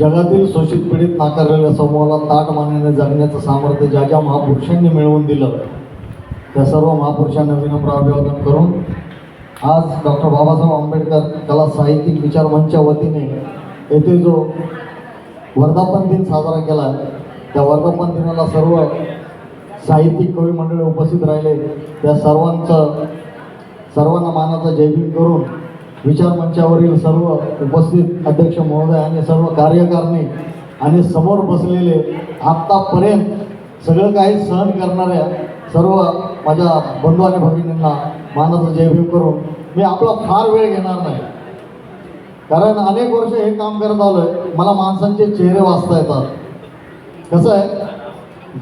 जगातील शोषित पीडित नाकारलेल्या समूहाला ताट मानेने जगण्याचं सामर्थ्य ज्या ज्या महापुरुषांनी मिळवून दिलं त्या सर्व महापुरुषांना विनम्र अभिवादन करून आज डॉक्टर बाबासाहेब आंबेडकर कला साहित्यिक विचार मंचच्या वतीने येथे जो वर्धापन दिन साजरा केला त्या वर्धापन दिनाला सर्व साहित्यिक कवी मंडळी उपस्थित राहिले. त्या सर्वांचं सर्वांना मानाचा जयभीम करून विचार मंचावरील सर्व उपस्थित अध्यक्ष महोदय आणि सर्व कार्यकारणी आणि समोर बसलेले आत्तापर्यंत सगळं काही सहन करणाऱ्या सर्व माझ्या बंधू आणि भगिनींना मानाचं जयभीम करून मी आपला फार वेळ घेणार नाही. कारण अनेक वर्ष हे काम करत आलोय मला माणसांचे चेहरे वाचता येतात. कसं आहे?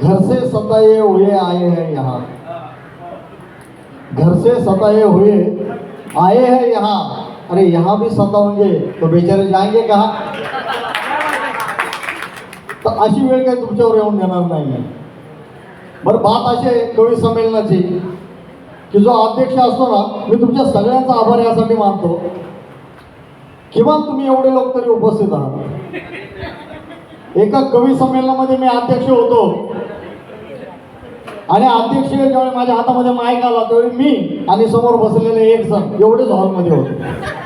घरसे सताये हुए आये है यहाँ. घर से सताए हुए आए हैं यहाँ. अरे यहाँ भी सताओगे तो बेचारे जाएंगे कहा? तर अशी वेळ काही तुमच्यावर येऊन देणार नाही. बरं बात अशी आहे कवी संमेलनाची की जो अध्यक्ष असतो ना मी तुमच्या सगळ्यांचा आभार यासाठी मानतो. किमान तुम्ही एवढे लोक तरी उपस्थित आहात. एका कवी संमेलनामध्ये मी अध्यक्ष होतो. आणि अध्यक्ष ज्यावेळी माझ्या हातामध्ये माईक आला त्यावेळी मी आणि समोर बसलेले एक जण एवढेच हॉलमध्ये होते.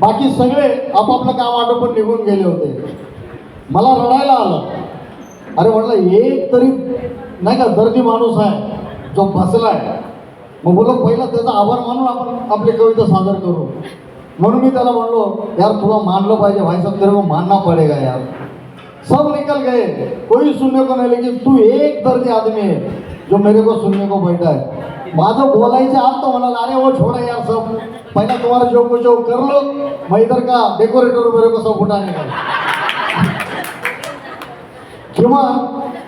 बाकी सगळे आपापलं काम आटोपण निघून गेले होते. मला रडायला आलं. अरे म्हटलं एक तरी नाही का दर्दी माणूस आहे जो बसलाय. मग बोललो पहिला त्याचा आभार मानून आपण आपली कविता सादर करू. म्हणून मी त्याला म्हणलो यार तुला मानलं पाहिजे भाई साहब तेरे को मानना पड़ेगा यार. सब निकल गए. कोई सुनने को नहीं लेकिन तू एक दर्दी आदमी है जो मेरे को सुनने को बैठा है. माझं बोलायचं आज तो म्हणाला अरे हो, वो छोड़ा यार सब. पहिला तुम्हाला जो कुछ हो कर लो. मैं इधर का डेकोरेटर मेरे को सब उठाने का किंवा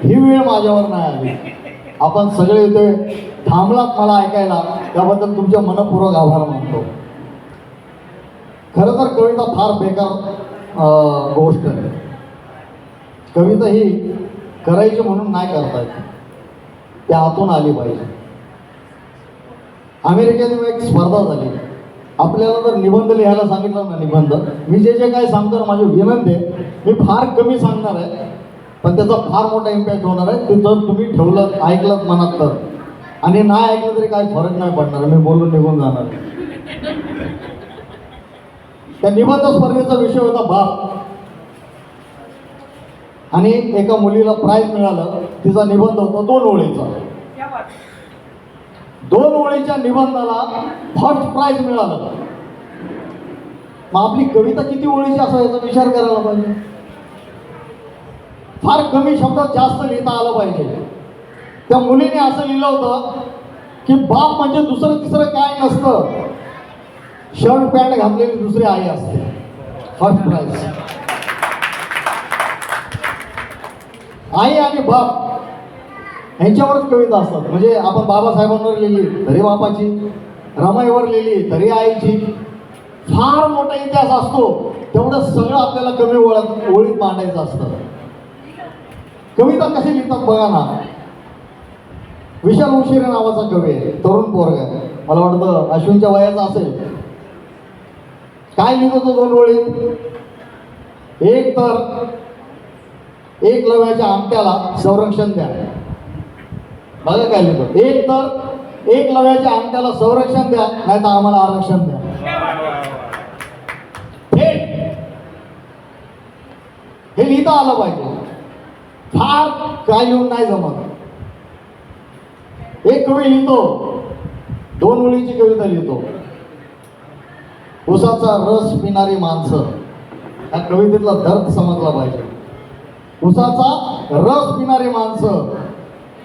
ही वेळ माझ्यावर नाही आली. आपण सगळे इथे थांबलात मला ऐकायला. त्याबद्दल तुमचे मनपूर्वक आभार मानतो. खरं तर कविता फार बेकार गोष्ट आहे. कविता ही करायची म्हणून नाही करता येत. त्या आतून आली पाहिजे. अमेरिकेत एक स्पर्धा झाली. आपल्याला जर निबंध लिहायला सांगितलं ना निबंध मी जे जे काय सांगतो माझी विनंती आहे मी फार कमी सांगणार आहे पण त्याचा फार मोठा इम्पॅक्ट होणार आहे. ते जर तुम्ही ठेवलं ऐकलं मनात तर. आणि नाही ऐकलं तरी काही फरक नाही पडणार मी बोलून निघून जाणार. त्या निबंध स्पर्धेचा विषय होता बाप आणि एका मुलीला प्राईज मिळालं तिचा निबंध होता दोन ओळीचा. दोन ओळीच्या निबंधाला फर्स्ट प्राईज मिळालं. मग आपली कविता किती ओळीची असं याचा विचार करायला पाहिजे. फार कमी शब्दात जास्त लिहिता आलं पाहिजे. त्या मुलीने असं लिहिलं होतं की बाप म्हणजे दुसरं तिसरं काय नसतं. शर्ट पॅन्ट घातलेली दुसरी आई असते. फर्स्ट प्राईज आई आणि बाप. यांच्यावरच कविता असतात. म्हणजे आपण बाबासाहेबांवर लिहिली तरी बापाची. रमाईवर लिहिली तरी आईची. फार मोठा इतिहास असतो. तेवढं सगळं आपल्याला कमी ओळख ओळीत मांडायचं असतं. कविता कशी लिहितात बघा ना. विशाल उशिरे नावाचा कवी आहे तरुण पोरग आहे. मला वाटतं अश्विनच्या वयाचा असेल. काय लिहितो तो दोन ओळीत एक तर एक लव्याच्या आमट्याला संरक्षण द्या. बघा काय लिहितो. एक तर एक लव्याच्या आमट्याला संरक्षण द्या नाही तर आम्हाला आरक्षण द्या. हे लिहिता आलं पाहिजे. फार काय लिहून नाही जमत. एक कवी लिहितो. दोन ओळीची कविता लिहितो. उसाचा रस पिणारी माणसं. या कवितेतला दर्द समजला पाहिजे. उसाचा रस पिणारी माणसं.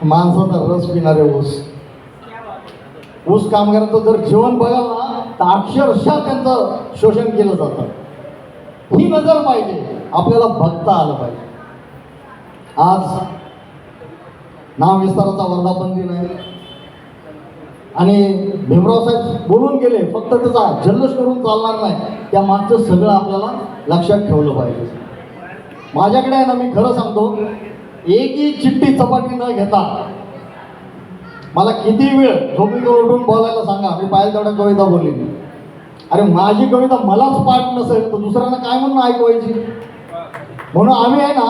माणसाचा रस पिणारे ऊस. ऊस कामगारांचं जर जीवन बघाल ना तर अक्षरशः त्यांचं शोषण केलं जातं. ही नजर पाहिजे. आपल्याला बघता आलं पाहिजे. आज नाव विस्ताराचा वर्धापन दिन आहे. आणि भीमराव साहेब बोलून गेले फक्त त्याचा जल्लोष करून चालणार नाही. त्या मागचं सगळं आपल्याला लक्षात ठेवलं पाहिजे. माझ्याकडे आहे ना मी खरं सांगतो एकही चिठ्ठी चपाटी न घेता. मला किती वेळ झोपीवर उठून बोलायला सांगा. मी पाहिजे तेवढ्या कविता बोलली. अरे माझी कविता मलाच पाठ नसेल तर दुसऱ्यांना काय म्हणून ऐकवायची? म्हणून आम्ही आहे ना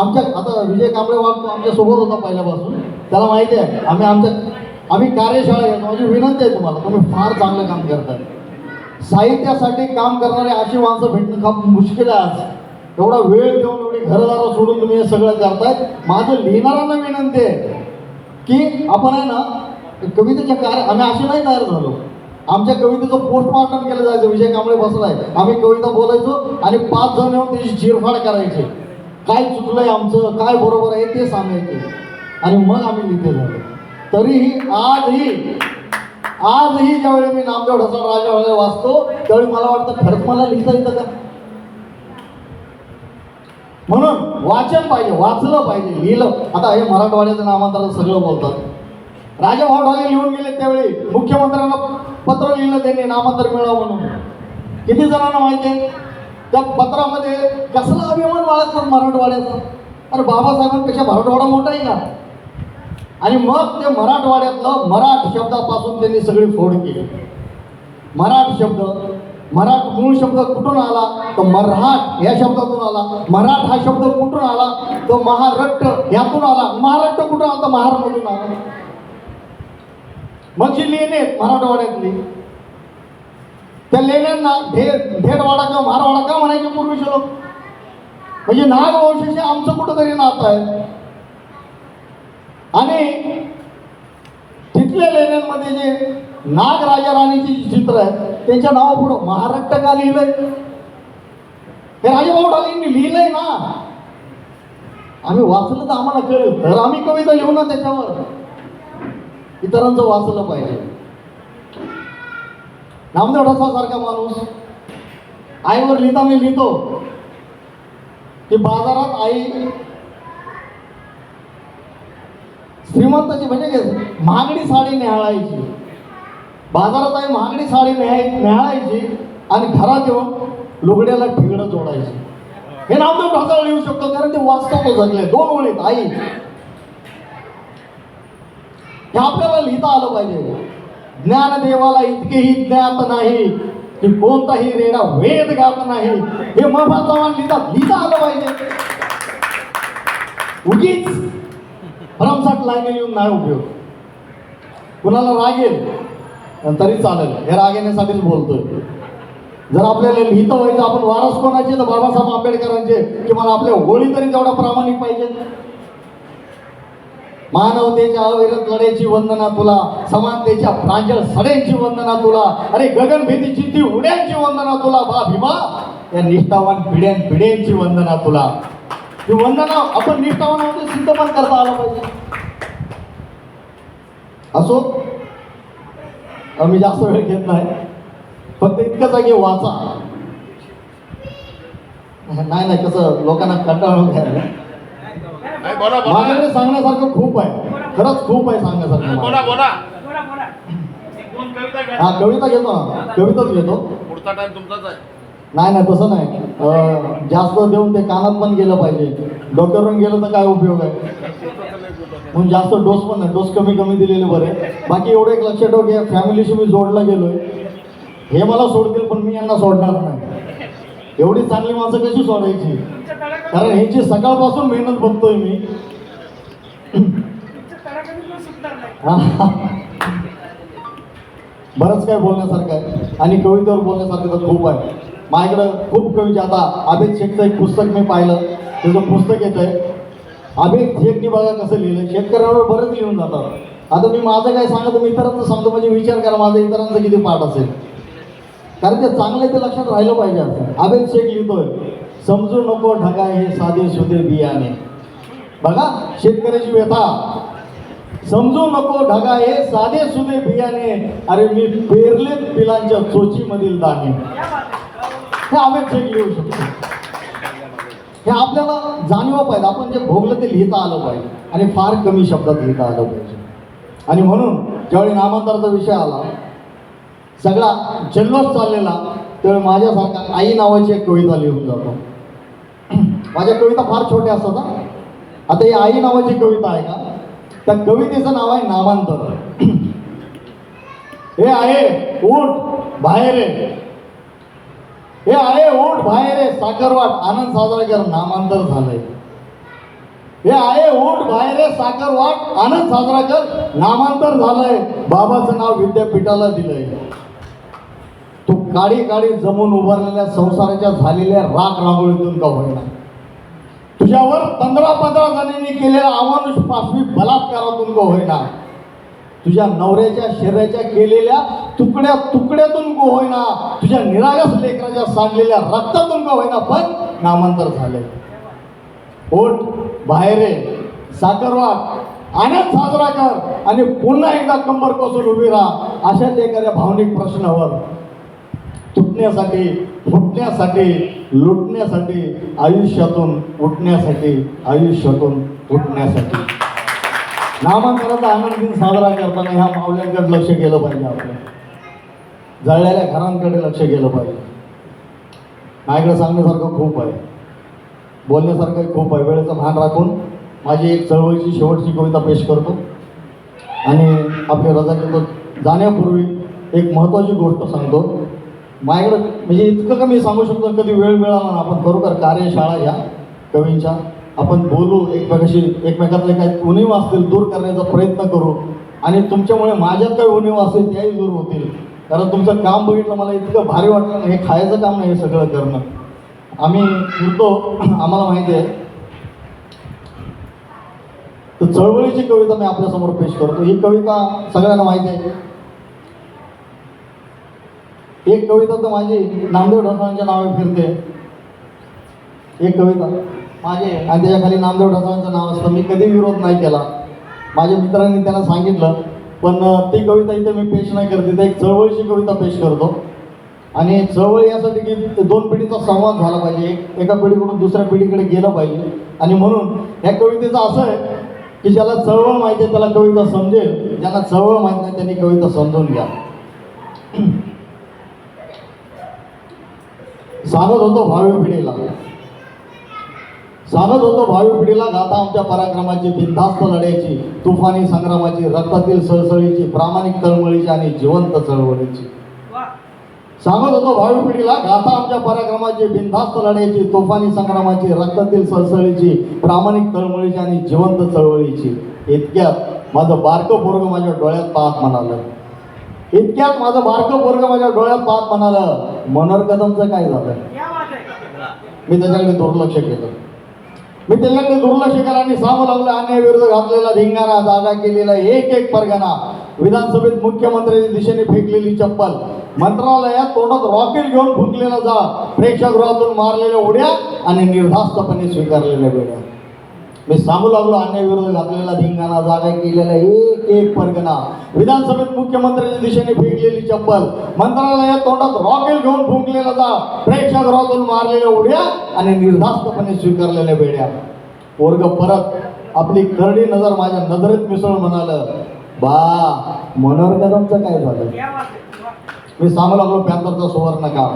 आमच्या आता विजय कांबळे वागतो आमच्यासोबत होता पहिल्यापासून. त्याला माहिती आहे आम्ही आमच्या आम्ही कार्यशाळा घेतो. माझी विनंती आहे तुम्हाला तुम्ही फार चांगलं काम करताय. साहित्यासाठी काम करणारे अशी माणसं भेटणं खूप मुश्किल आहे आज. एवढा वेळ देऊन एवढी घरदारं सोडून तुम्ही हे सगळं करताय माझं लिहिणाऱ्यांना विनंती आहे की आपण आहे ना कवितेच्या कार्य आम्ही असे नाही तयार झालो. आमच्या कवितेचं पोस्टमार्टम केलं जायचं. विजय कांबळे बसलाय. आम्ही कविता बोलायचो आणि पाच जण येऊन त्याची चिरफाड करायची. काय चुकलंय आमचं? काय बरोबर आहे ते सांगायचे. आणि मग आम्ही लिहिते झालो. तरीही आजही आजही ज्यावेळी मी नामदेव ढसाळ राजा वाचतो त्यावेळी मला वाटतं खरंच मला लिहिता येतं का? म्हणून वाचन पाहिजे वाचलं पाहिजे लिहिलं. आता हे मराठवाड्याचं नामांतर सगळं बोलतात. राजा भाऊ ढाले लिहून गेले त्यावेळी. मुख्यमंत्र्यांना पत्र लिहिलं त्यांनी नामांतर मिळावं म्हणून. किती जणांना माहिती आहे? त्या पत्रामध्ये कसला अभिमान बाळगतात मराठवाड्याचा. अरे बाबासाहेबांपेक्षा मराठवाडा मोठा आहे का आणि मग ते मराठवाड्यातलं मराठ शब्दापासून त्यांनी सगळी फोड केली. मराठ शब्द मराठ मूळ शब्द कुठून आला तर मराठ या शब्दातून आला. मराठ हा शब्द कुठून आला तो महारट्ट यातून आला. महाराष्ट्र कुठून आला तर महारमधून आला. मग जी लेणी आहेत मराठवाड्यातली. त्या लेण्यांना भेट का किंवा महारवाडा का म्हणायचे पूर्वीचे लोक? म्हणजे नागवंशाशी आमचं कुठंतरी नातं आहे. आणि तिथल्या लेण्यांमध्ये जे नाग राजा राणीची जी चित्र आहे. त्यांच्या नावापुढं महाराष्ट्र का लिहिलंय. हे राजाभाऊ ठाकरेंनी लिहिलंय ना. आम्ही वाचलं तर आम्हाला कळेल. तर आम्ही कविता लिहू ना त्याच्यावर. इतरांचं वाचलं पाहिजे. नामदेव ढसा सारखा माणूस. आईवर लिहिता मी लिहितो. की बाजारात आई श्रीमंताची म्हणजे काय महागडी साडी न्याळायची. बाजारात आहे महागडी साडी न्याय न्याळायची आणि घरात येऊन लुगड्याला ठिगडं जोडायची. हे नामदेव ढसाळ लिहू शकतो कारण ते वास्तव जगले. दोन ओळीत आई. हे आपल्याला लिहिता आलं पाहिजे. ज्ञानदेवाला इतकेही ज्ञात नाही की कोणताही रेडा वेद गात नाही. हे महत्वाचं चव्हाण लिहिता लिहिता आलं पाहिजे. उगीच भरमसाठ लाईन येऊन नाही उपयोग. कुणाला रागेल? तरी चालेल. हे रागेण्यासाठीच बोलतोय. जर आपल्याला लिहितं व्हायचं आपण वारस कोणाचे तर बाबासाहेब आंबेडकरांचे किंवा आपल्या होळी तरी तेवढा प्रामाणिक पाहिजे. मानवतेच्या अविरत लढ्याची वंदना तुला समानतेच्या प्रांजळ सड्यांची वंदना तुला अरे गगनभेदीची ती उड्यांची वंदना तुला बा भीमा. या निष्ठावान पिढ्यान पिढ्यांची वंदना तुला. ही वंदना आपण निष्ठावान सिद्ध पण करता आलं पाहिजे. असो मी जास्त वेळ घेत नाही. फक्त इतकंच आहे की वाचा. नाही नाही कसं लोकांना कंटाळून घ्यायला नाही, बोला बोला. माझ्याकडे सांगण्यासारखं खूप आहे. खरंच खूप आहे सांगण्यासारखं. हा कविता घेतो ना. कविताच घेतो. पुढचा टाइम तुमचाच आहे. नाही नाही तसं नाही. अं, जास्त देऊन ते कानात पण गेलं पाहिजे. डोक्यावरून गेलं तर काय उपयोग आहे? म्हणून जास्त डोस पण नाही. डोस कमी कमी दिलेले बरे. बाकी एवढं एक लक्षात ठेव की फॅमिलीशी मी जोडला गेलोय. हे मला सोडतील पण मी यांना सोडणार नाही. एवढी चांगली माणसं कशी सोडायची? कारण ह्यांची सकाळपासून मेहनत बघतोय मी. बरंच काय बोलण्यासारखं आहे. आणि कवितेवर बोलण्यासारखं तर खूप आहे. माझ्याकडं खूप कवीचे आता अभित शेखचं एक पुस्तक मी पाहिलं. त्याचं पुस्तक येत आहे अभित शेखनी बघा कसं लिहिलं शेतकऱ्यांवर बरंच लिहून जातं आता मी माझं काय सांगतो मी इतरांचं सांगतो म्हणजे विचार करा माझं इतरांचं किती पाठ असेल. कारण ते चांगलं ते लक्षात राहिलं पाहिजे असं. अभित शेख लिहितोय समजू नको ढगा हे साधे सुधे बियाणे. बघा शेतकऱ्याची व्यथा. समजू नको ढगा हे साधे सुधे बियाणे. अरे मी पेरले पिलांच्या चोचीमधील दाणे. हे आम्ही शेख लिहू शकतो. हे आपल्याला जाणीव पाहिजे. आपण जे भोगलं ते लिहिता आलं पाहिजे. आणि फार कमी शब्दात लिहिता आलं पाहिजे. आणि म्हणून ज्यावेळी नामांतराचा विषय आला सगळा जल्लोष चाललेला त्यावेळी माझ्यासारखा आई नावाची एक कविता लिहून जातो. माझ्या कविता फार छोट्या असतात ना आता ही आई नावाची कविता आहे का? त्या कवितेचं नाव आहे नामांतर. हे आहे उठ बाहेर आहे हे आहे ओठ बाहेर आहे साखरवाट. आनंद साजरा कर नामांतर झालंय. हे आहे ओठ बाहेर आहे साखरवाट. आनंद साजरा कर नामांतर झालंय. बाबाचं नाव विद्यापीठाला दिलंय. तो काडी काडी जमून उभारलेल्या संसाराच्या झालेल्या राग रांगोळीतून का होईना? तुझ्यावर पंधरा पंधरा जणांनी केलेल्या अमानुष पासवी बलात्कारातून का होईना? तुझ्या नवऱ्याच्या शरीराच्या केलेल्या तुकड्या तुकड्यातून गो होईना. तुझ्या निरागस लेकराच्या सांडलेल्या रक्तातून गो होईना. पण नामांतर झाले ओट बाहेर साखरवाट आनंद साजरा कर. आणि पुन्हा एकदा कंबर कसून उभी राहा. अशाच एखाद्या भावनिक प्रश्नावर तुटण्यासाठी फुटण्यासाठी लुटण्यासाठी आयुष्यातून उठण्यासाठी आयुष्यातून उठण्यासाठी नामांतराचा आनंद दिन साजरा करताना ह्या मावल्यांकडे लक्ष केलं पाहिजे आपलं जळलेल्या घरांकडे लक्ष केलं पाहिजे. माझ्याकडे सांगण्यासारखं खूप आहे. बोलण्यासारखं खूप आहे. वेळेचं भान राखून माझी एक चळवळीची शेवटची कविता पेश करतो. आणि आपल्या रजा जाण्यापूर्वी एक महत्त्वाची गोष्ट सांगतो. माझ्याकडं म्हणजे इतकं का मी सांगू शकतो? कधी वेळ मिळाला ना आपण खरोखर कार्यशाळा या कवींच्या. आपण बोलू एकमेकाशी एकमेकातले काही उणीव असतील दूर करण्याचा प्रयत्न करू. आणि तुमच्यामुळे माझ्यात काही उणीव असेल त्याही दूर होतील. कारण तुमचं काम बघितलं मला इतकं भारी वाटलं ना हे खायचं काम नाही हे सगळं करणं. आम्ही फिरतो आम्हाला माहिती आहे. तर चळवळीची कविता मी आपल्यासमोर पेश करतो. ही कविता सगळ्यांना माहिती आहे. एक कविता तर माझी नामदेव ढसाळांच्या नावे फिरते. एक कविता. आणि त्याच्याखाली नामदेव ढसाळांचं नाव असतं मी कधी विरोध नाही केला. माझ्या मित्रांनी त्यांना सांगितलं पण ती कविता इथे मी पेश नाही करते. तर एक चळवळीची कविता पेश करतो. आणि चळवळ यासाठी की दोन पिढीचा संवाद झाला पाहिजे. एक एका पिढीकडून दुसऱ्या पिढीकडे गेलं पाहिजे. आणि म्हणून ह्या कवितेचं असं आहे की ज्याला चळवळ माहिती आहे त्याला कविता समजेल. ज्यांना चळवळ माहीत नाही त्यांनी कविता समजून घ्या. सांगत होतो भावी पिढीला. सांगत होतो भावी पिढीला गाथा आमच्या पराक्रमाची बिनधास्त लढ्याची तुफानी संग्रामाची रक्तातील सळसळीची प्रामाणिक तळमळीची आणि जिवंत चळवळीची. सांगत होतो भावी पिढीला गाथा आमच्या पराक्रमाची बिनधास्त लढ्याची तोफानी संग्रामाची रक्तातील सळसळीची प्रामाणिक तळमळीची आणि जिवंत चळवळीची. इतक्यात माझं बारकं पोरग माझ्या डोळ्यात पाहत म्हणालं. इतक्यात माझं बारकं पोरग माझ्या डोळ्यात पाहत म्हणालं मनोहर कदमचं काय झालं? मी त्याच्याकडे दुर्लक्ष केलं. मी त्यांना दुर्लक्ष केलं आणि सांगू लागलो अन्याय विरुद्ध घातलेला धिंगाणा जागा केलेला एक एक परगणा. विधानसभेत मुख्यमंत्र्यांच्या दिशेने फेकलेली चप्पल. मंत्रालयात तोंडात रॉकेट घेऊन फुंकलेला जा प्रेक्षागृहातून मारलेल्या उड्या आणि निर्धास्तपणे स्वीकारलेल्या वेड्या. मी सांगू लागलो अन्याय घातलेला धिंगाणा जागा केलेला एक एक परगणा. विधानसभेत मुख्यमंत्र्यांच्या दिशेने फेकलेली चप्पल. मंत्रालयात तोंडात रॉकेल घेऊन फुंकलेला जा प्रेक्षागृहातून मारलेल्या उड्या आणि निर्धास्तपणे स्वीकारलेल्या बेड्या. वर्ग परत आपली करडी नजर माझ्या नजरेत मिसळ म्हणालं बा मनोहर कदमचं काय झालं? मी सांगू लागलो पॅन्थरचा सुवर्ण का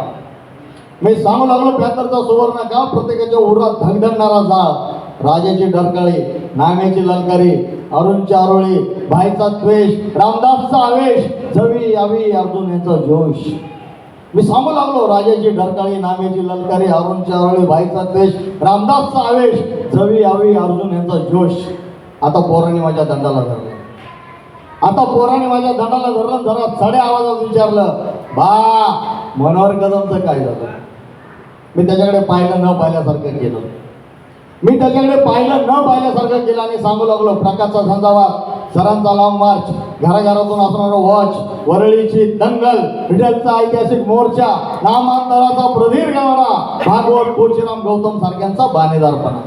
मी सांगू लागलो पॅन्थरचा सुवर्ण का प्रत्येकाच्या उरात धगधगणारा जाळ. राजाची डरकाळी नाम्याची ललकारी अरुणची आरोळी भाईचा द्वेष रामदासचा आवेश जवी यावी अर्जुन यांचा जोश. मी सांगू लागलो राजाची डरकाळी नाम्याची ललकारी अरुणची आरोळी भाईचा द्वेष रामदासचा आवेश जवी यावी अर्जुन यांचा जोश. आता पोराने माझ्या दंडाला धरलं. आता पोराने माझ्या दंडाला धरलं जरा चढ्या आवाजात विचारलं बा मनोहर कदमचं काय झालं? मी त्याच्याकडे पाहिलं न पाहिल्यासारखं केलं. मी त्याच्याकडे पाहिलं न पाहिल्यासारखं केलं आणि सांगू लागलो प्रकाशचा झंझावा सरांचा लाँग मार्च घराघरातून असणारं वॉच वरळीची दंगल विठ्ठलचा ऐतिहासिक मोर्चा नामांतराचा प्रदीर्घ लढा भागवत पोचीराम गौतम सारख्यांचा बाणेदारपणा.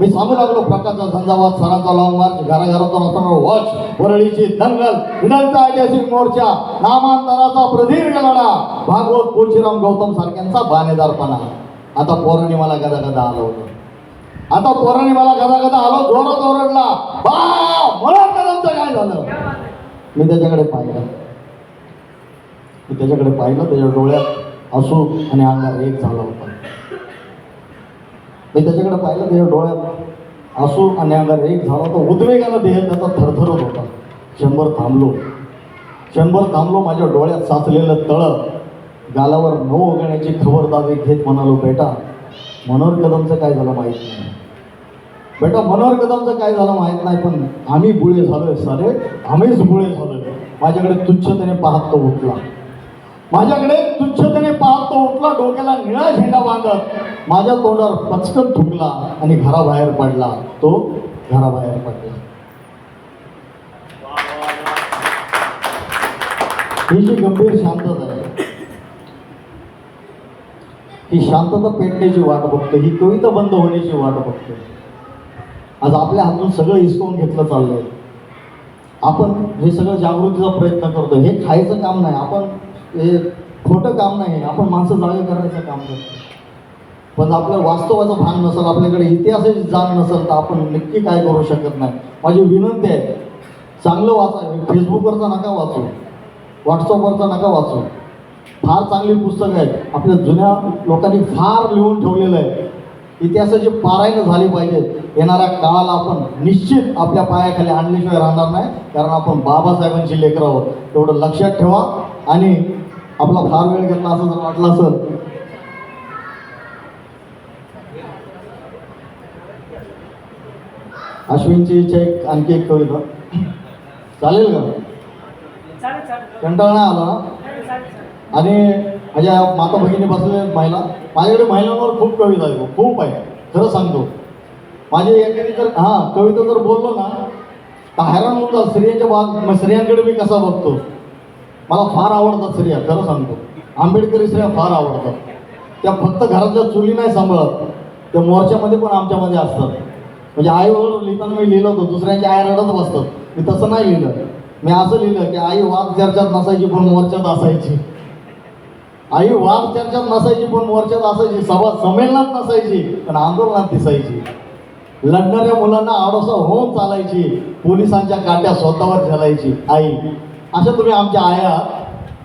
मी सांगू लागलो प्रकाशचा झंझावात सरांचा लॉंग मार्च घराघरातून असणारा वॉच वरळीची दंगल विडलचा ऐतिहासिक मोर्चा नामांतराचा प्रदीर्घ लढा भागवत पोचीराम गौतम सारख्यांचा बाणेदारपणा. आता पोरांनी मला गदा गदा आलं होतं आता पोराने मला कदा कदा आलो जोरात ओरडला. बा मला कदमचं काय झालं? मी त्याच्याकडे पाहिलं. मी त्याच्याकडे पाहिलं त्याच्या डोळ्यात असू आणि अंगार एक झाला होता. मी त्याच्याकडे पाहिलं त्याच्या डोळ्यात असू आणि अंगार एक झाला होता. उद्वेगाला देह त्याचा थरथरत होता. क्षणभर थांबलो. क्षणभर थांबलो माझ्या डोळ्यात साचलेलं तळं. गालावर न ओघण्याची खबरदारी घेत म्हणालो बेटा मनोर कदमचं काय झालं माहीत नाही. बेटा मनोहर कदमचं काय झालं माहीत नाही पण आम्ही बुळे झालोय सारे. आम्हीच बुळे झालोय. माझ्याकडे तुच्छतेने पाहत तो उठला. माझ्याकडे तुच्छतेने पाहत तो उठला डोक्याला निळा झेंडा बांधत. माझ्या तोंडावर पचकन थुकला आणि घराबाहेर पडला. तो घराबाहेर पडला. ही जी गंभीर शांतता आहे. ही शांतता पेटण्याची वाट बघते ही कविता बंद होण्याची वाट बघते आज आपल्या हातून सगळं हिसकवून घेतलं चाललंय. आपण हे सगळं जागृतीचा प्रयत्न करतो हे खायचं काम नाही. आपण हे खोटं काम नाही. आपण माणसं जागे करायचं काम करतो पण आपलं वास्तवाचं भान नसेल आपल्याकडे इतिहासाची जाण नसेल तर आपण नक्की काय करू शकत नाही. माझी विनंती आहे चांगलं वाचा. फेसबुकवरचा नका वाचू. व्हॉट्सअपवरचा नका वाचू. फार चांगली पुस्तकं आहेत. आपल्या जुन्या लोकांनी फार लिहून ठेवलेलं आहे. इतिहासाची पारायण झाली पाहिजे. येणाऱ्या काळाला आपण निश्चित आपल्या पायाखाली आणल्याशिवाय राहणार नाही. कारण आपण बाबासाहेबांची लेकरं आहोत. तेवढं लक्षात ठेवा. आणि आपला फार वेळ घेतला असं जर वाटलं असेल. अश्विनची इच्छा एक आणखी एक कविता चालेल का? कंटाळा नाही आला आणि माझ्या माता भगिनी बसलेल्या महिला माझ्याकडे महिलांवर खूप कविता आहे खूप आहे. खरं सांगतो. माझे एखादी जर हां कविता जर बोललो ना तर हैराण होऊन स्त्रियांच्या बाग मग स्त्रियांकडे मी कसा बघतो? मला फार आवडतात स्त्रिया खरं सांगतो. आंबेडकरी स्त्रिया फार आवडतात. त्या फक्त घरातल्या चुली नाही सांभाळत. त्या मोर्चामध्ये पण आमच्यामध्ये असतात. म्हणजे आईवर लिहिताना मी लिहिलं होतं. दुसऱ्यांच्या आई रडत बसतात. मी तसं नाही लिहिलं. मी असं लिहिलं की आई वाद चर्चात नसायची पण मोर्चात असायची. आई वाद चर्चात नसायची पण मोर्चात असायची. सभा संमेलनात नसायची पण आंदोलनात दिसायची. लढणाऱ्या मुलांना आडोसा होऊन चालायची. पोलिसांच्या काट्या स्वतःवर झालायची. आई अशा तुम्ही आमच्या आया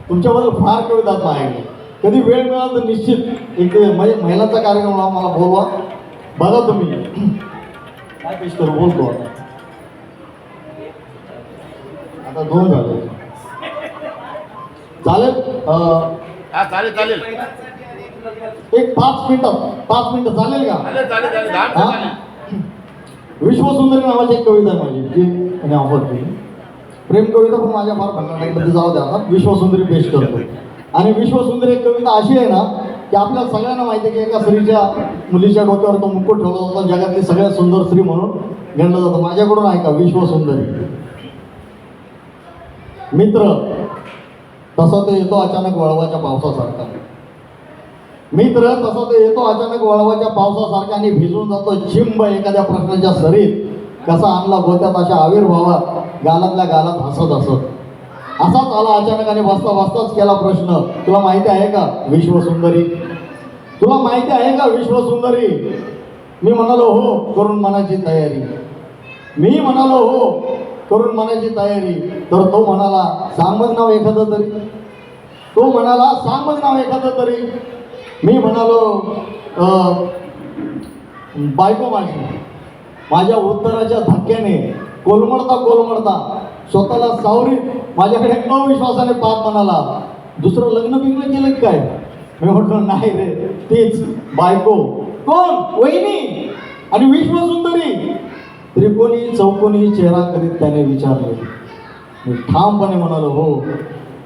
तुमच्याबद्दल फार कवितात माझ्याकडे कधी वेळ मिळाला तर निश्चित एक म्हणजे महिलांचा कार्यक्रम लावा, मला बोलवा. बघा तुम्ही. काय पेश करू बोलतो? आता. दोन झाले. चालेल हा चालेल चालेल. एक पाच मिनिटं पाच मिनिटं चालेल का? चालेल चालेल चालेल दहा मिनिटं? चालेल. विश्वसुंदरी नावाची एक कविता आहे माझी जी मी आवडते प्रेम कविता पण माझ्या फार भंडारमध्ये जाऊ द्या आता. विश्वसुंदरी पेश करतो. आणि विश्वसुंदरी एक कविता अशी आहे ना की आपल्याला सगळ्यांना माहिती आहे की एका स्त्रीच्या मुलीच्या डोक्यावर तो मुकुट ठेवला जातो. जगातली सगळ्यात सुंदर स्त्री म्हणून गणलं जातं. माझ्याकडून ऐका विश्वसुंदरी. मित्र तसा तो येतो अचानक वळवाच्या पावसासारखा. मित्र तसा तो येतो अचानक वळवाच्या पावसासारखा आणि भिजून जातो चिंब एखाद्या प्रश्नाच्या सरीत. कसा आणला गोत्यात अशा आविर्भावात गालातल्या गालात हसत हसत. असाच आला अचानक आणि बसता बसताच केला प्रश्न. तुला माहिती आहे का विश्वसुंदरी? तुला माहिती आहे का विश्वसुंदरी? मी म्हणालो हो करून मनाची तयारी. मी म्हणालो हो करून म्हणायची तयारी. तर तो म्हणाला सांग मग नाव एखादं तरी. तो म्हणाला सांग मग नाव एखादं तरी. मी म्हणालो बायको माझी माझ्या उत्तराच्या धक्क्याने कोलमडता कोलमडता स्वतःला सावरीत माझ्याकडे अविश्वासाने पाप म्हणाला. दुसरं लग्न बिग्न केलं काय? मी म्हटलं नाही रे तीच बायको. कोण? वहिनी? आणि विश्वसुंदरी? त्रिकोणी चौकोनी चेहरा करीत त्याने विचारले. मी ठामपणे म्हणालो हो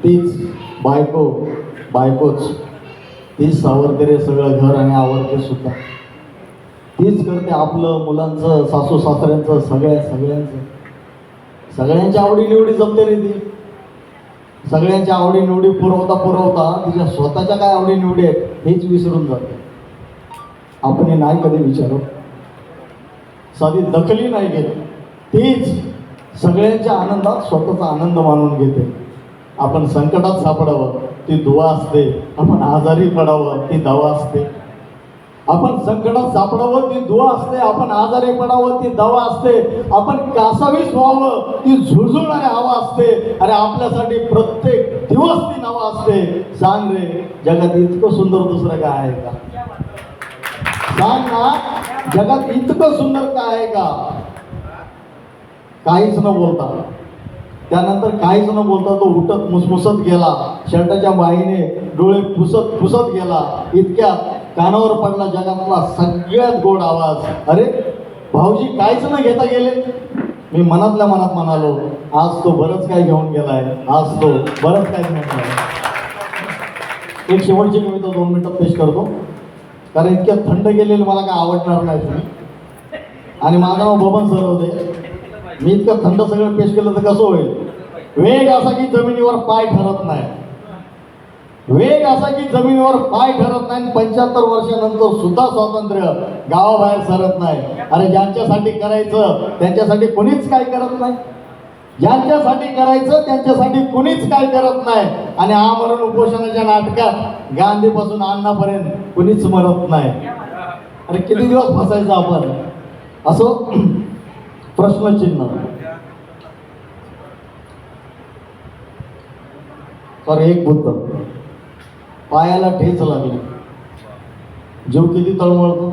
तीच बायको बायकोच. तीच सावरते सगळं घर आणि आवडते सुद्धा. तीच करते आपलं मुलांचं सासू सासऱ्यांचं सगळ्या सगळ्यांचं. सगळ्यांच्या आवडीनिवडी जमते रे ती. सगळ्यांच्या आवडीनिवडी पुरवता पुरवता तिच्या स्वतःच्या काय आवडीनिवडी आहेत हेच विसरून जाते. आपण हे नाही कधी विचारू साधी दखली नाही घेत. तीच सगळ्यांच्या आनंदात स्वतःचा आनंद मानून घेते. आपण संकटात सापडावं ती दुवा असते. आपण आजारी पडावं ती दवा असते. आपण संकटात सापडावं ती दुवा असते. आपण आजारी पडावं ती दवा असते. आपण कासावीस व्हावं ती झुळझुळणारी हवा असते. अरे आपल्यासाठी प्रत्येक दिवस ती नवा असते. सांग रे जगात इतकं सुंदर दुसरं काय आहे का? सांग ना जगात इतकं सुंदर काय आहे का? काहीच न बोलता. त्यानंतर काहीच न बोलता तो उठत मुसमुसत गेला. शर्टाच्या बाईने डोळे फुसत फुसत गेला. इतक्या कानावर पडला जगातला सगळ्यात गोड आवाज. अरे भाऊजी काहीच न घेता गेले. मी मनातल्या मनात म्हणालो आज तो बरंच काय घेऊन गेलाय. आज तो बरंच काय घेऊन गेलाय. एक शेवटची कविता दोन मिनिटात पेश करतो. कारण इतक्या थंड गेलेलं मला काय आवडणार नाही तुम्ही. आणि माझं नाव बबन सर होते. मी इतकं थंड सगळं पेश केलं तर कसं होईल? वेग असा की जमिनीवर पाय ठरत नाही. वेग असा की जमिनीवर पाय ठरत नाही पंच्याहत्तर वर्षानंतर सुद्धा स्वातंत्र्य गावाबाहेर सरत नाही. अरे ज्यांच्यासाठी करायचं त्यांच्यासाठी कोणीच काय करत नाही. ज्यांच्यासाठी करायचं त्यांच्यासाठी कुणीच काय करत नाही. आणि आमरण उपोषणाच्या नाटकात गांधीपासून अण्णापर्यंत कुणीच मरत नाही. अरे किती दिवस फसायचं आपण? असो प्रश्नचिन्ह. तर एक बुद्ध. पायाला ठेच लागली. जीव किती तळमळतो?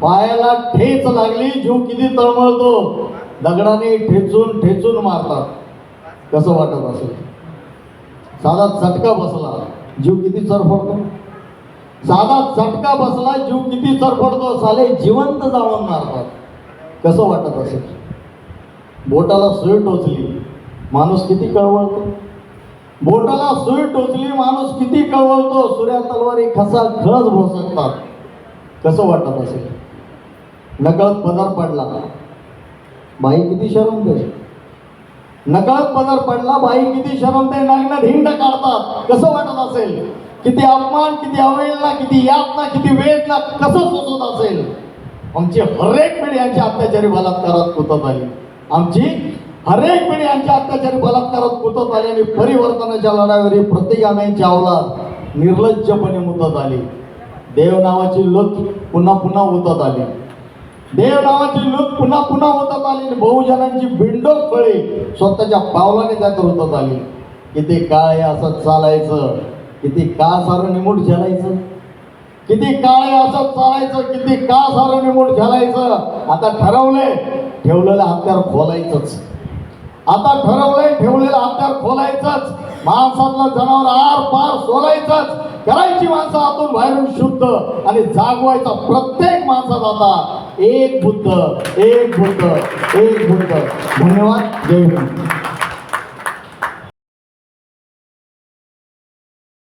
पायाला ठेच लागली जीव किती तळमळतो? दगडाने ठेचून ठेचून मारतात. कसं वाटत असेल? साधा चटका बसला. जीव किती चरफडतो? साधा चटका बसला जीव किती चरफडतो? साले जिवंत जाळून मारतात. कसं वाटत असेल? बोटाला सुई टोचली माणूस किती कळवळतो? बोटाला सुई टोचली माणूस किती कळवळतो? सूर्या तलवारी खसा खळच भोसकतात. कसं वाटत असेल? नकळत पदर पडला. बाई किती शरमते नकळत पदर पडला बाई किती शरमते नग्न हिंड काढतात. कसं वाटत असेल? किती अपमान किती अवहेलना किती यातना किती वेदना कसं सोसत असेल? आमची हरेक पिढी यांच्या अत्याचारी बलात्कारात कुतत आली. आमची हरेक पिढी यांच्या अत्याचारी बलात्कारात कुतत आली आणि परिवर्तनाच्या लढाईवर ही प्रतिगाम्यांची निर्लज्जपणे मुतत आली. देव नावाची लत पुन्हा पुन्हा उतत आली. देव नावाची लूट पुन्हा पुन्हा होतात आली. आणि बहुजनांची बिंडोक फळे स्वतःच्या पावलाने त्यात होतात आली. किती काळ हे असं चालायचं? किती का सारं निमूट झालायचं? किती काळ हे असं चालायचं? किती का सारं निमूट झालायचं? आता ठरवलंय ठेवलेलं हत्यार खोलायचंच. आता ठरवलंय ठेवलेलं हत्यार खोलायचंच. माणसातलं जनावर आर पार सोलायचंच. करायची माणसं आतून बाहेरून शुद्ध आणि जागवायचा प्रत्येक माणसात आता एक बुद्ध एक बुद्ध एक बुद्ध. धन्यवाद. जय हिंद.